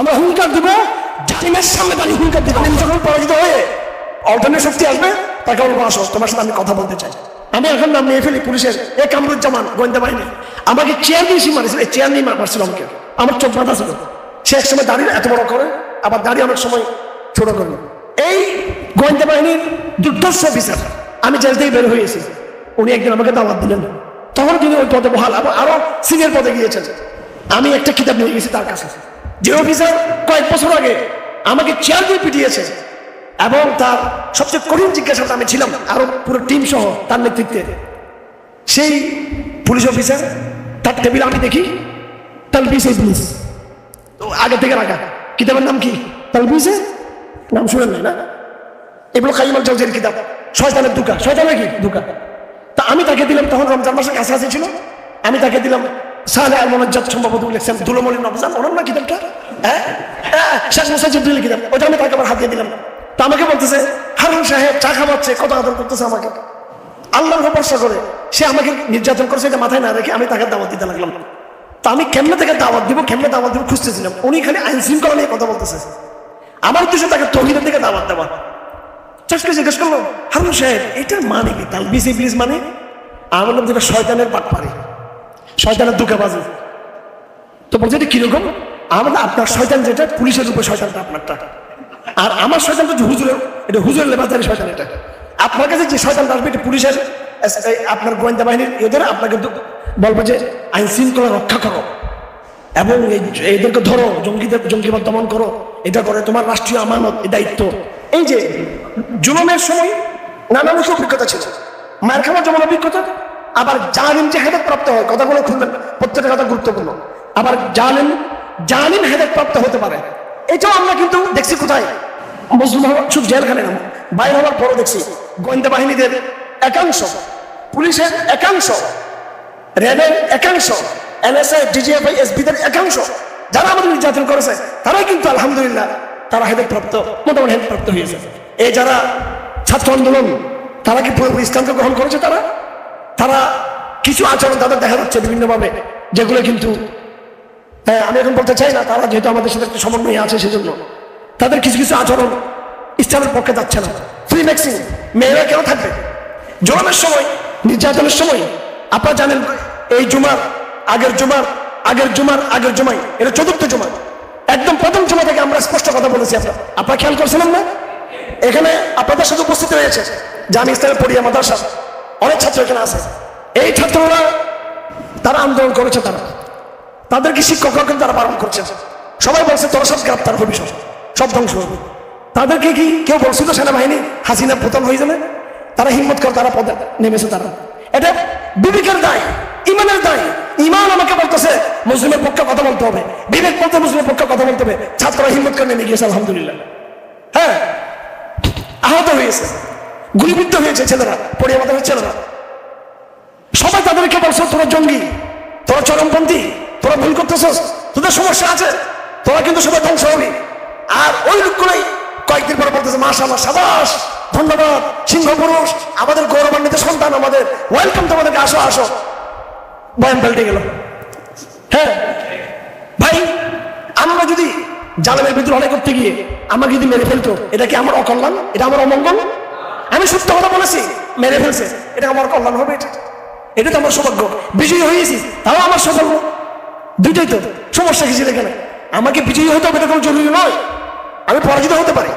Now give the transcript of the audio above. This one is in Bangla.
আমরা হুঙ্কার দিব, জালিমের সামনে দাঁড়িয়ে হুঙ্কার দিব। যখন পরাজিত হয়ে অল্টারনেট শক্তি আসবে, তাকে বলব, আসো, তোমার সাথে আমি কথা বলতে চাই। আমি এখন নাম নিয়ে ফেলি পুলিশের। এ কামরুজ্জামান, গোয়েন্দা বাহিনী। আমাকে চেয়ার দিয়ে সে মারিছিল চেয়ার নিয়ে মারছিল আমাকে। আমার চোখ বাঁধা ছিল। সে এক সময় দাঁড়িয়ে এত বড় করে, আবার দাঁড়িয়ে অনেক সময় ছোট করে। এই গোয়েন্দা বাহিনীর দুর্দর্শ অফিসার, আমি জেল থেকে বের হয়েছি উনি একদিন আমাকে দাওয়াত দিলেন। তখন তিনি ওই পদে বহাল, আবার আরও সিনিয়র পদে গিয়েছেন। আমি একটা কিতাব নিয়ে গেছি তার কাছে। যে অফিসার কয়েক বছর আগে আমাকে চেয়ার দিয়ে পিটিয়েছে এবং তার সবচেয়ে কঠিন জিজ্ঞাসাটা আমি ছিলাম, আরও পুরো টিম সহ তার নেতৃত্বে। সেই পুলিশ অফিসার তার টেবিল আমি দেখি তালবিসে পুলিশ। আগে থেকে রাখা। কিতাবের নাম কি? তালবিসে নাম শুনেন না? এগুলো কাইমাল জলজের কিতাব। শয়তানের দুকা। শয়তানের কি? দুকা। তা আমি তাকে দিলাম, তখন রমজান মাসের কাছাকাছি ছিল। আমি তাকে দিলাম কিতাবটা হ্যাঁ? হ্যাঁ, আমি নির্যাতন করছে মাথায় না রেখে আমি তাকে দাওয়াত দিতে লাগলাম। আমি কেমনে তাকে দাওয়াত দিব কেমনে দাওয়াত দিব খুঁজতেছিলাম। উনি খালি আইন শৃঙ্খলা নিয়ে কথা বলতেছে। আমার উদ্দেশ্য তাকে তহিদের দিকে দাওয়াত দেওয়া। চাষকে জিজ্ঞেস করল হারুন সাহেব এটার মানে কি? তাল বিসি প্লিজ মানে? আমি বললাম যেটা শয়তানের পাট পারে শয়তানের দুঃখে বাজে। তো বলছে, এটা কীরকম? আমাদের আপনার শয়তান যেটা, পুলিশের রূপে শয়তানটা আপনারটা। আর আমার শয়তানটা হচ্ছে হুজুরের, এটা হুজুরের লেবাসের শয়তান এটা। আপনার কাছে যে শয়তানটা আসবে, এটা পুলিশের আপনার গোয়েন্দা বাহিনীর, এদের আপনাকে বলব যে, আইন শৃঙ্খলা রক্ষা করো। এবং এদেরকে ধরো, জঙ্গিদের, জঙ্গিবাদ দমন করো। এটা করে তোমার রাষ্ট্রীয় আমানত এই দায়িত্ব। এই যে, জুলুমের সময় নানা নানান অভিজ্ঞতা ছিল। মায়ের খাবার যেমন অভিজ্ঞতা আবার জালিম যে হেদাত প্রাপ্ত হয়, কথাগুলো খুলবেন প্রত্যেকটা কথা গুরুত্বপূর্ণ। আবার জালিম জালিম হেদাত প্রাপ্ত হতে পারে। এটাও আমরা কিন্তু দেখছি কোথায়? হওয়ার শুধু জেলখানে না, বাইরে হওয়ার পরও দেখছি। গোয়েন্দা বাহিনীদের একাংশ, পুলিশের একাংশ, র্যাবের একাংশ এনএসআই ডিজিএফআই, এসবিদের একাংশ, যারা আমাদের নির্যাতন করেছে, তারাই কিন্তু আলহামদুলিল্লাহ তারা হেদের প্রাপ্ত, মোটামুটি হেদ প্রাপ্ত হয়েছে। এই যারা ছাত্র আন্দোলন, তারা কি পুরোপুরি ইসলামকে গ্রহণ করেছে তারা? তারা কিছু আচরণ তাদের দেখা যাচ্ছে বিভিন্নভাবে, যেগুলো কিন্তু হ্যাঁ আমি এখন বলতে চাই না, তারা যেহেতু আমাদের সাথে একটা সমন্বয় আছে সেজন্য। তাদের কিছু কিছু আচরণ ইসলামের পক্ষে যাচ্ছে না। ফ্রি ম্যাক্সিং মেয়েরা কেন থাকবে? জন্মের সময়, নির্যাতনের সময়, আপনারা জানেন এই জুমার, আগের জুমার আগের জুমার, আগের জুমাই, এটা চতুর্থ জুমা। একদম প্রথম জুমা থেকে আমরা স্পষ্ট কথা বলেছি আপনার। আপনারা খেয়াল করছিলেন না? এখানে আপনাদের সাথে উপস্থিত রয়েছে জামি ইসলামের পড়িয়া মাদ্রাসা অনেক ছাত্র এখানে আছে। এই ছাত্ররা তারা আন্দোলন করেছে তারা। তাদেরকে শিক্ষকরা কিন্তু তারা বারণ করছে, সবাই বলছে, তোরা সব গ্রেপ্তার হবি সব। সব ধ্বংস হবে। তাদেরকে কি কেউ বলছিল সেনাবাহিনী, হাসিনা প্রধান হয়ে যাবে? তারা হিম্মত করে তারা পদে নেমেছে তারা। এটা বিবেকের দায়, ইমানের দায়। ইমান আমাকে বলতেছে, মুসলিমের পক্ষে কথা বলতে হবে। বিবেক বলতে, মুসলিমের পক্ষে কথা বলতে হবে। ছাত্ররা হিম্মত করে নেমে গিয়েছে, আলহামদুলিল্লাহ। হ্যাঁ আহত হয়েছে। গুলিবিদ্ধ হয়েছে ছেলেরা পড়িয়া মাথার ছেলেরা। সবাই তাদেরকে বলছো, তোরা জঙ্গি, তোরা চরমপন্থী, তোরা ভুল করতেছস, তোদের সমস্যা আছে, তোরা কিন্তু সবাই ধ্বংস হবি। আর ওই লোকগুলোই কয়েকদিন পরে বলতেছে, মাশাআল্লাহ, সাবাস, ধন্যবাদ, সিংহ পুরুষ, আমাদের গৌরবান্বিত সন্তান, আমাদের ওয়েলকাম তোমাদেরকে আসো আসো। বয়ান পাল্টে গেল। হ্যাঁ ভাই, আমরা যদি জালেমের ভিতরে অনেক করতে গিয়ে আমাকে যদি মেরে ফেলতো, এটা কি আমার অকল্যাণ? এটা আমার অমঙ্গল? আমি সত্য কথা বলেছি, মেরে ফেলছে। এটা আমার কল্যাণ হবে, এটা এটা তো আমার সৌভাগ্য। বিজয়ী হয়েছি, তাও আমার সৌভাগ্য। দুইটাই তো সমস্যা কিছু এখানে। আমাকে বিজয়ী হতে হবে এটা কোনো জরুরি নয়। আমি পরাজিত হতে পারি।